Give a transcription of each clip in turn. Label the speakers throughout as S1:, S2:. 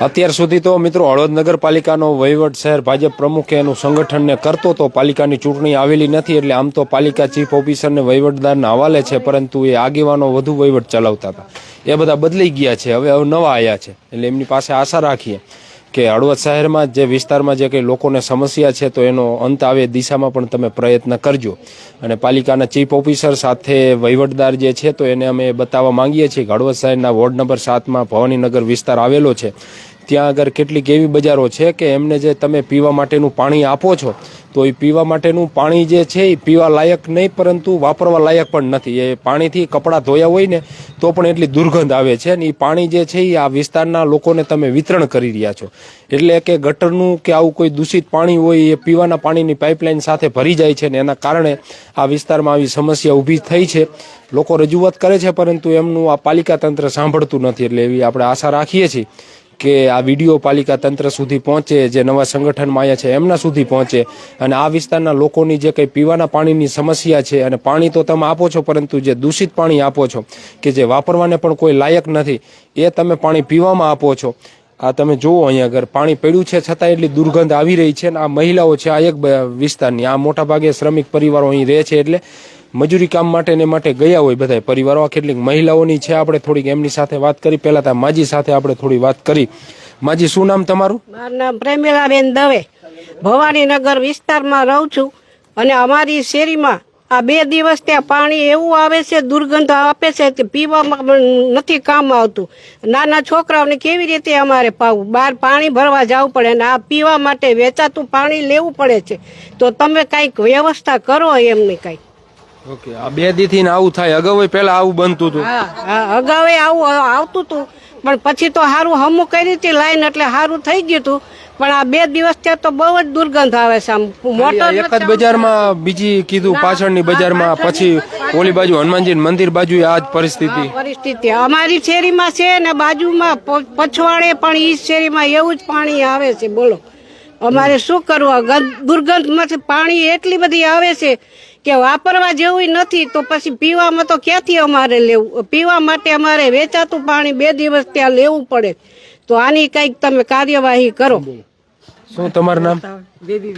S1: અત્યાર સુધી તો મિત્રો હળવદ નગરપાલિકાનો વહીવટ શહેર ભાજપ પ્રમુખે એનું સંગઠનને કરતો તો પાલિકાની ચૂંટણી આવેલી નથી એટલે આમ તો પાલિકા ચીફ ઓફિસરને વહીવટદારના હવાલે છે, પરંતુ એ આગેવાનો વધુ વહીવટ ચલાવતા હતા. એ બધા બદલાઈ ગયા છે, હવે હવે નવા આવ્યા છે. એટલે એમની પાસે આશા રાખીએ. કે હળવદ શહેરમાં જે વિસ્તારમાં જે કંઈ લોકોને સમસ્યા છે, તો એનો અંત આવે દિશામાં પણ તમે પ્રયત્ન કરજો. અને પાલિકાના ચીફ ઓફિસર સાથે વહીવટદાર જે છે, તો એને અમે બતાવવા માંગીએ છીએ કે હળવદ શહેરના વોર્ડ નંબર સાતમાં ભવાનીનગર વિસ્તાર આવેલો છે. ત્યાં આગળ કેટલીક એવી બજારો છે કે એમને જે તમે પીવા માટેનું પાણી આપો છો, તો એ પીવા માટેનું પાણી જે છે એ પીવા લાયક નહીં, પરંતુ વાપરવા લાયક પણ નથી. એ પાણીથી કપડાં ધોયા હોય ને, તો પણ એટલી દુર્ગંધ આવે છે અને એ પાણી જે છે એ આ વિસ્તારના લોકોને તમે વિતરણ કરી રહ્યા છો. એટલે કે ગટરનું કે આવું કોઈ દૂષિત પાણી હોય, એ પીવાના પાણીની પાઇપલાઇન સાથે ભરી જાય છે ને, એના કારણે આ વિસ્તારમાં આવી સમસ્યા ઊભી થઈ છે. લોકો રજૂઆત કરે છે, પરંતુ એમનું આ પાલિકા તંત્ર સાંભળતું નથી, એટલે એવી આપણે આશા રાખીએ છીએ. કે આ વીડિયો પાલિકા તંત્ર સુધી પહોંચે, જે નવા સંગઠનમાં આવ્યા છે, એમના સુધી પહોંચે. અને આ વિસ્તારના લોકોની જે કંઈ પીવાના પાણીની સમસ્યા છે, અને પાણી તો તમે આપો છો, પરંતુ જે દૂષિત પાણી આપો છો, કે જે વાપરવાને પણ કોઈ લાયક નથી, એ તમે પાણી પીવામાં આપો છો. આ તમે જુઓ અહીંયા આગળ, પાણી પડ્યું છે છતાં એટલી દુર્ગંધ આવી રહી છે અને આ મહિલાઓ છે, આ એક વિસ્તારની, આ મોટા ભાગે શ્રમિક પરિવારો અહીં રહે છે, એટલે મજૂરી કામ માટે ને માટે ગયા હોય બધા પરિવારો આ કેટલીક મહિલાઓની છે, આપણે થોડીક એમની સાથે વાત કરી. પહેલા તો માજી સાથે આપણે થોડી વાત કરી. માજી, શું નામ તમારું?
S2: મારું નામ પ્રેમિલાબેન દવે. ભવાનીનગર વિસ્તારમાં રહું છું અને અમારી શેરીમાં આ બે દિવસ ત્યાં પાણી એવું આવે છે, દુર્ગંધ આપે છે કે પીવામાં નથી કામ આવતું. નાના છોકરાઓને કેવી રીતે અમારે પાવું, બહાર પાણી ભરવા જવું પડે અને આ પીવા માટે વેચાતું પાણી લેવું પડે છે. તો તમે કંઈક વ્યવસ્થા કરો એમની કંઈક.
S1: ઓકે આ બે દીથી ને આવું થાય. અગાઉ પહેલા આવું બનતું હતું.
S2: અગાઉ આવું આવતું હતું. પણ પછી તો સારું હમું કરી હતી લાઈન એટલે સારું થઈ ગયું હતું. પણ આ બે દિવસ ત્યાં તો બહુ જ દુર્ગંધ આવે છે આમ. મોટો
S1: એક જ બજારમાં બીજી કીધું પાછળની બજારમાં પછી ઓલી બાજુ હનુમાનજી મંદિર બાજુ આ જ પરિસ્થિતિ.
S2: પરિસ્થિતિ. અમારી શેરીમાં છે ને બાજુમાં પછવાડે પણ ઈ શેરીમાં એવું જ પાણી આવે છે બોલો. અમારે શું કરવું? દુર્ગંધમાંથી પાણી એટલી બધી આવે છે કે વાપરવા જેવું નથી તો પછી પીવામાં તો ક્યાંથી અમારે લેવું? પીવા માટે અમારે વેચાતું પાણી બે દિવસ ત્યાં લેવું પડે. તો આની કંઈક તમે કાર્યવાહી કરો.
S1: શું તમારું નામ?
S3: બેબી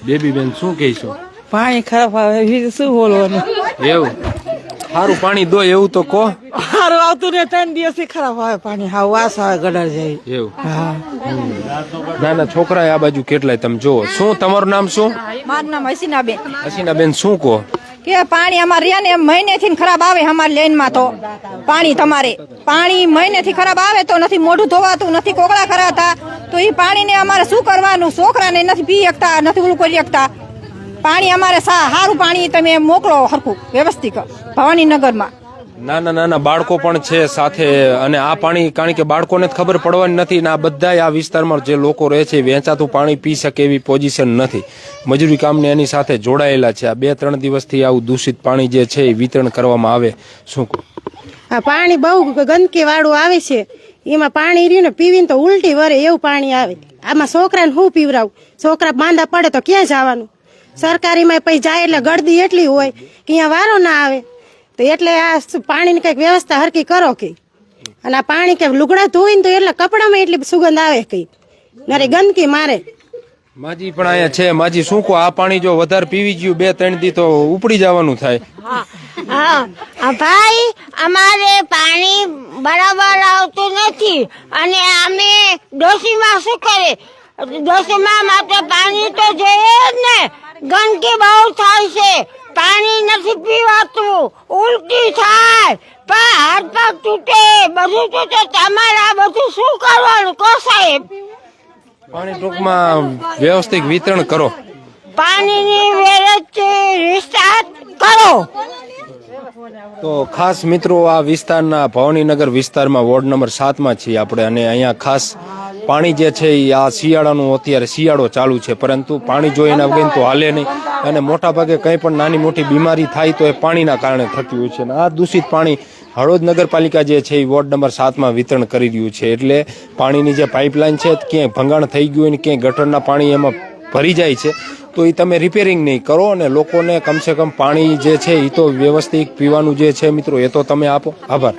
S1: બેબી બેન શું કહીશો?
S3: પાણી ખરાબ આવે શું બોલવાનું?
S1: એવું? સારું પાણી દો એવું તો કહો.
S3: સારું આવતું ને ત્રણ દિવસથી ખરાબ આવે પાણી. હા વાસ આવે ગટર જાય.
S1: એવું?
S3: હા.
S1: નાના છોકરા આ બાજુ કેટલાય તમે જુઓ. શું તમારું નામ શું?
S4: મારું નામ હસીનાબેન.
S1: હસીના બેન શું કહો?
S4: કે પાણી અમારે રહ્યા ને મહિનેથી ખરાબ આવે અમારી લેનમાં તો. પાણી તમારે. પાણી મહિનેથી ખરાબ આવે તો નથી મોઢું ધોવાતું નથી કોગળા કરાતા. તો એ પાણીને અમારે શું કરવાનું? છોકરાને નથી પી શકતા નથી ઓલું કરી શકતા પાણી અમારે સારું પાણી તમે મોકલો હરખું. વ્યવસ્થિત. ભવાનીનગરમાં.
S1: નાના નાના બાળકો પણ છે સાથે અને આ પાણી, કારણ કે બાળકોને ખબર પડવાની નથી ને આ બધા આ વિસ્તારમાં જે લોકો રહે છે વેચાતું પાણી પી શકે એવી પોઝિશન નથી. મજૂરી કામને એની સાથે જોડાયેલા છે. આ બે ત્રણ દિવસથી આવું દૂષિત પાણી જે છે એ વિતરણ કરવામાં આવે. શું
S5: આ પાણી બહુ ગંદકી વાળું આવે છે. એમાં પાણી રહ્યું ને પીવીને તો ઉલટી વરે એવું પાણી આવે. આમાં છોકરાને શું પીવરાવું? છોકરા માંદા પડે તો ક્યાં જવાનું? સરકારીમાં પછી જાય એટલે ગળદી એટલી હોય કે અહીંયા વારો ના આવે. તો એટલે આ પાણીની કંઈક વ્યવસ્થા હરકી કરો કે. અને આ પાણી કે લુગડા ધોઈને તો એટલે કપડામાં એટલી સુગંધ આવે કઈ નરે ગંદકી મારે.
S1: માજી પણ અહીંયા છે. માજી શું કહો આ પાણી જો વધારે પીવી ગયું બે ત્રણ દી તો ઉપડી જવાનું થાય.
S6: હા. આ ભાઈ અમારે પાણી બરાબર આવતું નથી. અને અમે ડોસીમાં શું કરે? ડોસીમાં માત્ર પાણી તો જોઈએ જ ને. ગંદકી બહુ થાય છે. પાણી નથી પીવાતું. ઉલટી થાય. પણ હાથ પગ તૂટે. બધું તૂટે. તમારે આ બધું શું કરવાનું? કહો સાહેબ.
S1: પાણી ટૂંકમાં વ્યવસ્થિત વિતરણ કરો.
S6: પાણીની વ્યવસ્થિત રિસ્ટાર્ટ કરો.
S1: તો ખાસ મિત્રો આ વિસ્તારના ભવાનીનગર વિસ્તારમાં વોર્ડ નંબર સાતમાં છીએ આપણે. અને અહીંયા ખાસ પાણી જે છે એ આ શિયાળાનું અત્યારે શિયાળો ચાલુ છે. પરંતુ પાણી જોઈને વગર તો હાલે નહીં. અને મોટા ભાગે કંઈ પણ નાની મોટી બીમારી થાય તો એ પાણીના કારણે થતી હોય છે. અને આ દૂષિત પાણી હળવદ નગરપાલિકા જે છે એ વોર્ડ નંબર સાતમાં વિતરણ કરી રહ્યું છે. એટલે પાણીની જે પાઇપલાઇન છે, ક્યાંય ભંગાણ થઈ ગયું હોય ને ક્યાંય ગટરના પાણી એમાં ભરી જાય છે, તો એ તમે રિપેરિંગ નહીં કરો અને લોકોને કમસે કમ પાણી જે છે એ તો વ્યવસ્થિત પીવાનું જે છે મિત્રો, એ તો તમે આપો. આભાર.